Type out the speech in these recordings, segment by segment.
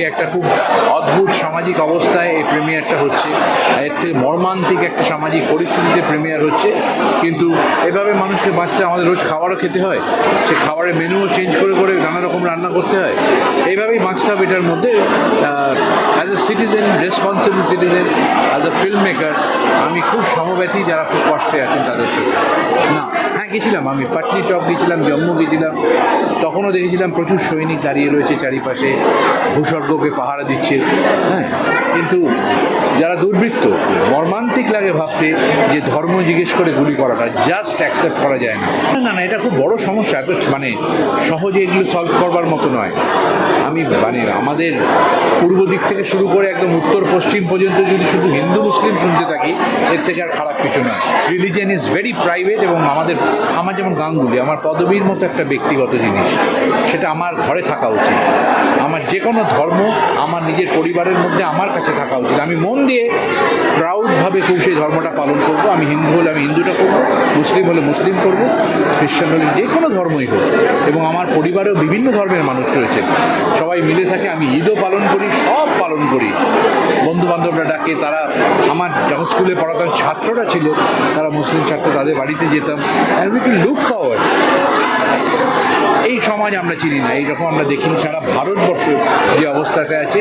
আজকে একটা খুব অদ্ভুত সামাজিক অবস্থায় এই প্রিমিয়ারটা হচ্ছে। এর থেকে মর্মান্তিক একটা সামাজিক পরিস্থিতিতে প্রিমিয়ার হচ্ছে। কিন্তু এভাবে মানুষকে বাঁচতে আমাদের রোজ খাবারও খেতে হয়। সে খাবারের মেনুও চেঞ্জ করে করে নানা রকম রান্না করতে হয়। এইভাবেই বাঁচতে হবে এটার মধ্যে। As a citizen responsible citizen as a film maker আমি খুব সমব্যথী যারা খুব কষ্টে আছেন তাদের না। গেছিলাম, আমি পাটনি টপ গেছিলাম, জম্মু গেছিলাম। তখনও দেখেছিলাম প্রচুর সৈনিক দাঁড়িয়ে রয়েছে চারিপাশে, ভূস্বর্গকে পাহারা দিচ্ছে। হ্যাঁ কিন্তু যারা দুর্বৃত্ত, মর্মান্তিক লাগে ভাবতে, যে ধর্ম জিজ্ঞেস করে গুলি করাটা জাস্ট অ্যাকসেপ্ট করা যায় না। না না, এটা খুব বড় সমস্যা, এত মানে সহজে এগুলো সলভ করবার মতো নয়। আমি মানে আমাদের পূর্ব দিক থেকে শুরু করে একদম উত্তর, পশ্চিম পর্যন্ত যদি শুধু হিন্দু, মুসলিম শুনতে থাকি, এর থেকে আর খারাপ কিছু নয়। রিলিজিয়ান ইজ ভেরি প্রাইভেট এবং আমাদের আমার যেমন গাঙ্গুলি, আমার পদবীর মতো একটা ব্যক্তিগত জিনিস, সেটা আমার ঘরে থাকা উচিত। আমার যে কোনো ধর্ম আমার নিজের পরিবারের মধ্যে আমার কাছে থাকা উচিত। আমি মন দিয়ে প্রাউডভাবে খুব সেই ধর্মটা পালন করব। আমি হিন্দু হলে আমি হিন্দুটা করব, মুসলিম হলে মুসলিম করব, খ্রিস্টান হলে যে কোনো ধর্মই হোক। এবং আমার পরিবারেও বিভিন্ন ধর্মের মানুষ রয়েছে সবাই মিলে থাকে, আমি ঈদও পালন করি, সব পালন করি। বন্ধু বান্ধবরা ডাকে, তারা আমার যখন স্কুলে পড়াতাম, ছাত্ররা ছিল, তারা মুসলিম ছাত্র, তাদের বাড়িতে যেতাম। উই টু লুক ফরওয়ার্ড এই সমাজ আমরা চিনি না, এইরকম আমরা দেখিনি। সারা ভারতবর্ষ যে অবস্থাটা আছে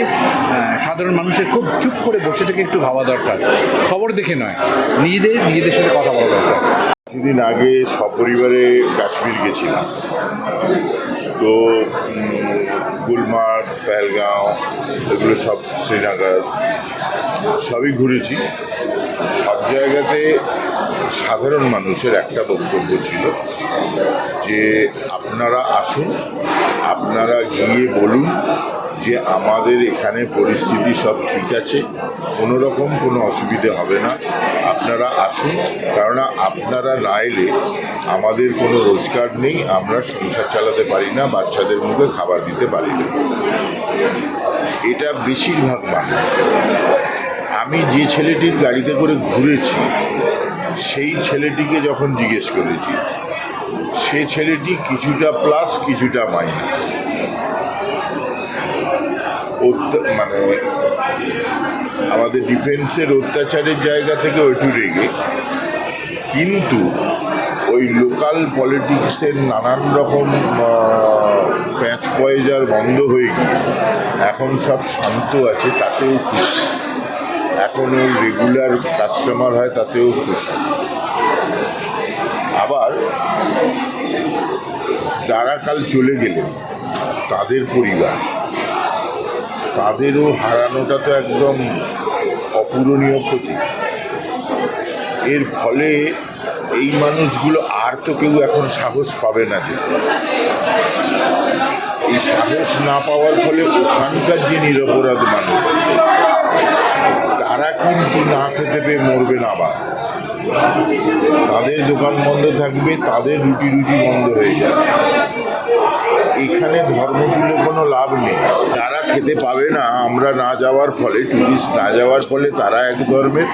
সাধারণ মানুষের খুব চুপ করে বসে থেকে একটু ভাবা দরকার। খবর দেখে নয়, নিজেদের নিজেদের সাথে কথা বলা দরকার। কিছুদিন আগে সপরিবারে কাশ্মীর গেছিলাম। তো গুলমার্গ, পেহেলগাঁও, এগুলো সব শ্রীনগর, সবই ঘুরেছি। সব জায়গাতে সাধারণ মানুষের একটা বক্তব্য ছিল যে আপনারা আসুন, আপনারা গিয়ে বলুন যে আমাদের এখানে পরিস্থিতি সব ঠিক আছে, কোনো রকম কোনো অসুবিধে হবে না, আপনারা আসুন, কেননা আপনারা না এলে আমাদের কোনো রোজগার নেই, আমরা সংসার চালাতে পারি না, বাচ্চাদের মুখে খাবার দিতে পারি না। এটা বেশিরভাগ মানুষ। আমি যে ছেলেটির গাড়িতে করে ঘুরেছি সেই ছেলেটিকে যখন জিজ্ঞেস করেছি, সে ছেলেটি কিছুটা প্লাস কিছুটা মাইনাস মানে আমাদের ডিফেন্সের অত্যাচারের জায়গা থেকে ওইটু রেগে, কিন্তু ওই লোকাল পলিটিক্সের নানান রকম প্যাঁচ পয়জার বন্ধ হয়ে গিয়ে এখন সব শান্ত আছে, তাতেও খুশি। এখন রেগুলার কাস্টমার হয় তাতেও খুশি। আবার যারা কাল চলে গেলেন, তাদের পরিবার, তাদেরও হারানোটা তো একদম অপূরণীয় ক্ষতি। এর ফলে এই মানুষগুলো আর তো কেউ এখন সাহস পাবে না যে। এই সাহস না পাওয়ার ফলে ওখানকার যে নিরপরাধ মানুষ তারা কিন্তু না খেতে পেয়ে মরবে না আবার। তাদের দোকান বন্ধ থাকবে, তাদের রুটি রুজি বন্ধ হয়ে যাবে। এখানে ধর্ম তুলে কোনো লাভ নেই। যারা খেতে পাবে না, আমরা না যাওয়ার ফলে ট্যুরিস্ট না যাওয়ার ফলে তারা এক ধর্মের।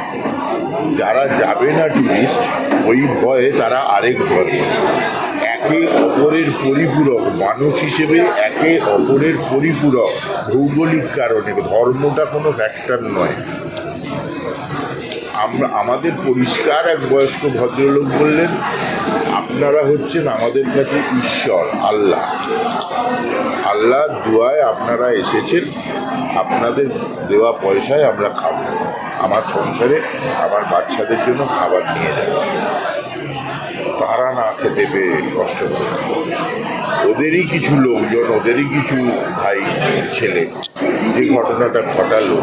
যারা যাবে না ট্যুরিস্ট ওই ভয়ে তারা আরেক ধর্ম একে অপরের পরিপূরক, মানুষ হিসেবে একে অপরের পরিপূরক, ভৌগোলিক কারণে। ধর্মটা কোনো ফ্যাক্টর নয়। আমরা, আমাদের পরিষ্কার এক বয়স্ক ভদ্রলোক বললেন, আপনারা হচ্ছেন আমাদের কাছে ঈশ্বর, আল্লাহ। আল্লাহ দুয়ায় আপনারা এসেছেন, আপনাদের দেওয়া পয়সায় আমরা খাব। আমার সংসারে আমার বাচ্চাদের জন্য খাবার নিয়ে যাবে তারা না খেতে পেয়ে কষ্ট করে। ওদেরই কিছু লোকজন, ওদেরই কিছু ভাই, ছেলে, যে ঘটনাটা ঘটালো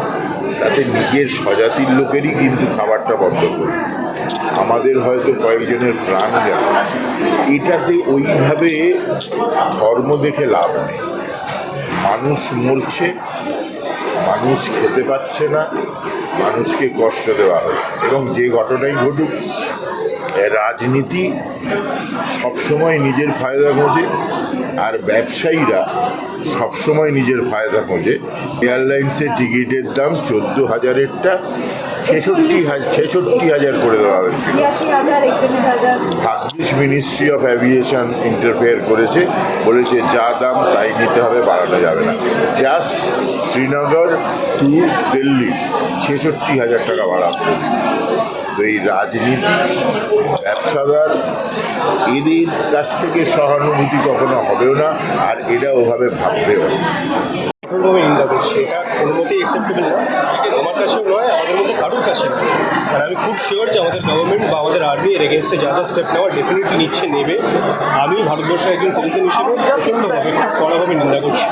তাতে নিজের স্বজাতির লোকেরই কিন্তু খাবারটা বন্ধ করে আমাদের হয়তো কয়েকজনের প্রাণ গেল। এটাতে ওইভাবে ধর্ম দেখে লাভ নেই। মানুষ মরছে, মানুষ খেতে পাচ্ছে না, মানুষকে কষ্ট দেওয়া হচ্ছে। এবং যে ঘটনাই ঘটুক রাজনীতি সবসময় নিজের ফায়দা খোঁজে আর ব্যবসায়ীরা সবসময় নিজের ফায়দা খোঁজে। এয়ারলাইন্সের টিকিটের দাম চোদ্দ হাজারেরটা ছেষট্টি হাজার ছেষট্টি হাজার করে দেওয়া হয়েছিল। ভাগ্যিস মিনিস্ট্রি অফ অ্যাভিয়েশন ইন্টারফেয়ার করেছে বলেছে যা দাম তাই নিতে হবে বাড়ানো যাবে না। জাস্ট শ্রীনগর টু দিল্লি ছেষট্টি হাজার টাকা ভাড়া। করে এই রাজনীতি ব্যবসাদার এদের কাছ থেকে সহানুভূতি কখনো হবেও না আর এরা ওভাবে ভাববেও কঠোরভাবে নিন্দা করছি এটা কোনো মতেই অ্যাকসেপ্টেবল না। আমার কাছেও নয় আমাদের মধ্যে কারোর কাছে নয়। আর আমি খুব শিওর যে আমাদের গভর্নমেন্ট বা আমাদের আর্মি এর এগেনস্টে যা যা স্টেপ নেওয়া ডেফিনেটলি নিচ্ছে নেবে। আমি ভারতবর্ষের একজন সিটিজেন হিসেবে প্রচণ্ডভাবে খুব কড়াভাবে নিন্দা করছি।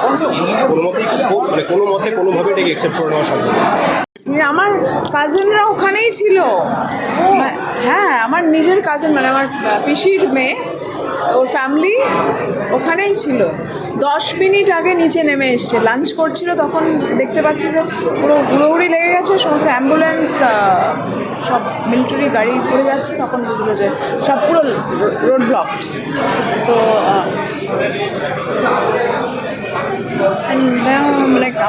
কোনো মতেই মানে কোনো মতে কোনোভাবে এটাকে অ্যাকসেপ্ট করে নেওয়া সম্ভব না। আমার কাজিনরা ওখানেই ছিল। হ্যাঁ আমার নিজের কাজিন মানে আমার পিসির মেয়ে ওর ফ্যামিলি ওখানেই ছিল। দশ মিনিট আগে নিচে নেমে এসছে। লাঞ্চ করছিল তখন দেখতে পাচ্ছি যে পুরো হুড়োহুড়ি লেগে গেছে সমস্ত অ্যাম্বুলেন্স সব মিলিটারি গাড়ি পড়ে যাচ্ছে তখন বুঝলো যে সব পুরো রোড ব্লকড তো now,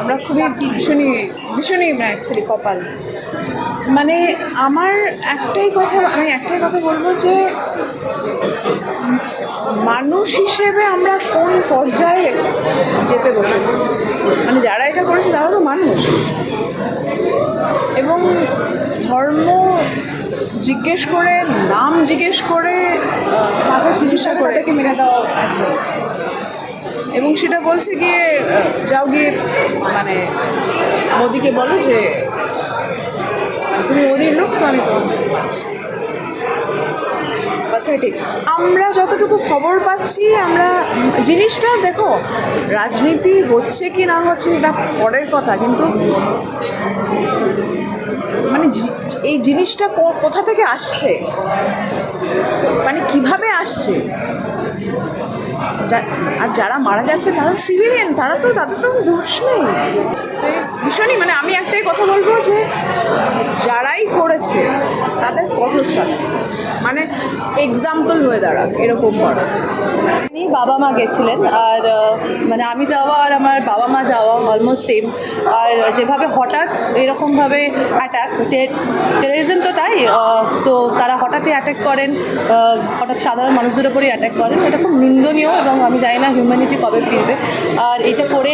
আমরা খুবই ভীষণই ভীষণই অ্যাকচুয়ালি কপাল। মানে আমার একটাই কথা আমি একটাই কথা বলব যে মানুষ হিসেবে আমরা কোন পর্যায়ে যেতে বসেছি? মানে যারা এটা করেছে তারা তো মানুষ। এবং ধর্ম জিজ্ঞেস করে নাম জিজ্ঞেস করে মাথা জিনিসটা করে। তাদেরকে মেনে দেওয়া এবং সেটা বলছে গিয়ে যাও গিয়ে মানে মোদিকে বলো যে তুমি মোদির লোক তো আমি তো পাথেটিক আমরা যতটুকু খবর পাচ্ছি, আমরা জিনিসটা দেখো, রাজনীতি হচ্ছে কি না হচ্ছে এটা পরের কথা, কিন্তু মানে এই জিনিসটা কোথা থেকে আসছে? মানে কীভাবে আসছে? আর যারা মারা যাচ্ছে তারা সিভিলিয়ান তারা তো, তাদের তো দোষ নেই। ভীষণই মানে আমি একটাই কথা বলব যে যারাই করেছে, তাদের কঠোর শাস্তি। মানে এক্সাম্পল হয়ে দাঁড়াক, এরকম করা। আমি বাবা মা গেছিলেন, আর মানে আমি যাওয়া আর আমার বাবা মা যাওয়া অলমোস্ট সেম আর যেভাবে হঠাৎ এরকমভাবে অ্যাটাক টেরোরিজম তো তাই তো তারা হঠাৎই অ্যাটাক করেন হঠাৎ সাধারণ মানুষদের উপরেই অ্যাটাক করেন। এটা খুব নিন্দনীয় এবং আমি জানি না হিউম্যানিটি কবে ফিরবে। আর এটা করে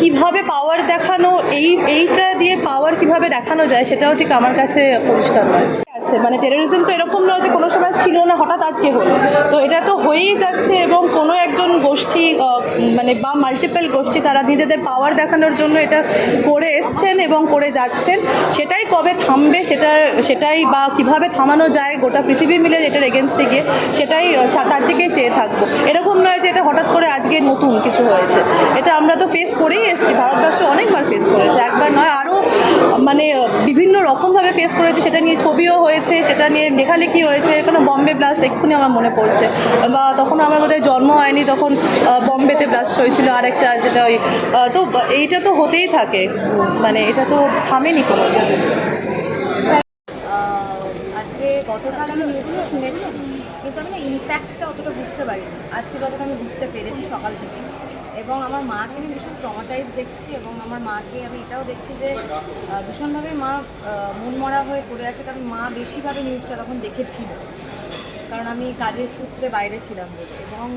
কীভাবে পাওয়ার দেখানো, এই, এইটা দিয়ে পাওয়ার কীভাবে দেখানো যায়, সেটাও ঠিক আমার কাছে পরিষ্কার নয়। আছে। মানে টেরোরিজম তো এরকম নয় যে কোনো সময় ছিল না, হঠাৎ আজকে হলো। তো এটা তো হয়েই যাচ্ছে এবং কোনো একজন গোষ্ঠী মানে বা মাল্টিপল গোষ্ঠী তারা নিজেদের পাওয়ার দেখানোর জন্য এটা করে এসছেন এবং করে যাচ্ছেন। সেটাই কবে থামবে, সেটা, সেটাই বা কীভাবে থামানো যায়, গোটা পৃথিবী মিলে এটার এগেনস্টে গিয়ে সেটাই তার দিকেই চেয়ে থাকব। এরকম নয় যে এটা হঠাৎ করে আজকে নতুন কিছু হয়েছে। এটা আমরা তো ফেস করেই এসেছি, ভারতবর্ষ অনেকবার ফেস করেছে। একবার নয় আরও মানে বিভিন্ন রকমভাবে ফেস করেছে, সেটা নিয়ে ছবিও হয়েছে, সেটা নিয়ে লেখালেখি হয়েছে, কোনো বম্বে ব্লাস্ট এক্ষুনি আমার মনে পড়ছে। বা তখন আমার বোধহয় জন্ম হয়নি, তখন বম্বেতে ব্লাস্ট হয়েছিল আরেকটা, যেটা ওই তো এইটা তো হতেই থাকে। মানে এটা তো থামেনি কোনো আজকে গতকাল আমি শুনেছি, কিন্তু আমি না ইম্প্যাক্টটা অতটা বুঝতে পারিনি। আজকে যতটা আমি বুঝতে পেরেছি সকাল থেকে এবং আমার মাকে আমি ভীষণ ট্রমাটাইজ দেখছি এবং আমার মাকে আমি এটাও দেখছি যে ভীষণভাবে মা মনমরা হয়ে পড়ে আছে কারণ মা বেশিভাবে নিউজটা তখন দেখেছিল। কারণ আমি কাজের সূত্রে বাইরে ছিলাম। এবং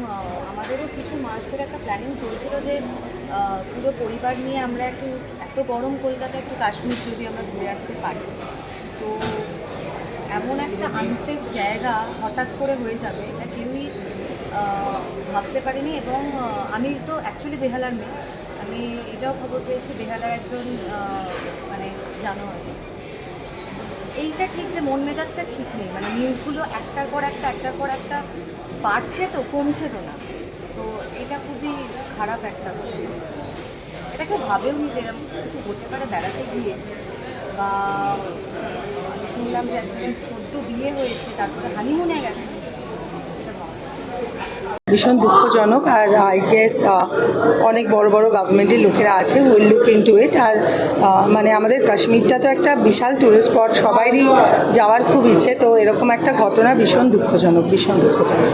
আমাদেরও কিছু মাস ধরে একটা প্ল্যানিং চলছিল যে পুরো পরিবার নিয়ে আমরা একটু, এত গরম কলকাতায় একটু কাশ্মীর যদি আমরা ঘুরে আসতে পারি। তো, এমন একটা আনসেফ জায়গা হঠাৎ করে হয়ে যাবে, এটা কেউই ভাবতে পারিনি এবং আমি তো অ্যাকচুয়ালি বেহালার মেয়ে আমি এটাও খবর পেয়েছি, বেহালার একজন মানে জানোয়ার এইটা ঠিক যে মন মেজাজটা ঠিক নেই মানে নিউজগুলো একটার পর একটা, একটার পর একটা বাড়ছে তো, কমছে তো না তো এটা খুবই খারাপ একটা। এটা কেউ ভাবেও নি যে এরকম কিছু হতে পারে বেড়াতে গিয়ে বা আমি শুনলাম যে একজনের সদ্য বিয়ে হয়েছে, তারপরে হানিমুনে গেছে। ভীষণ দুঃখজনক আর আই গেস অনেক বড় বড় গভর্নমেন্টের লোকেরা আছে will look into it আর মানে আমাদের কাশ্মীরটা তো একটা বিশাল ট্যুরিস্ট স্পট সবাইরই যাওয়ার খুব ইচ্ছে, তো এরকম একটা ঘটনা ভীষণ দুঃখজনক ভীষণ দুঃখজনক।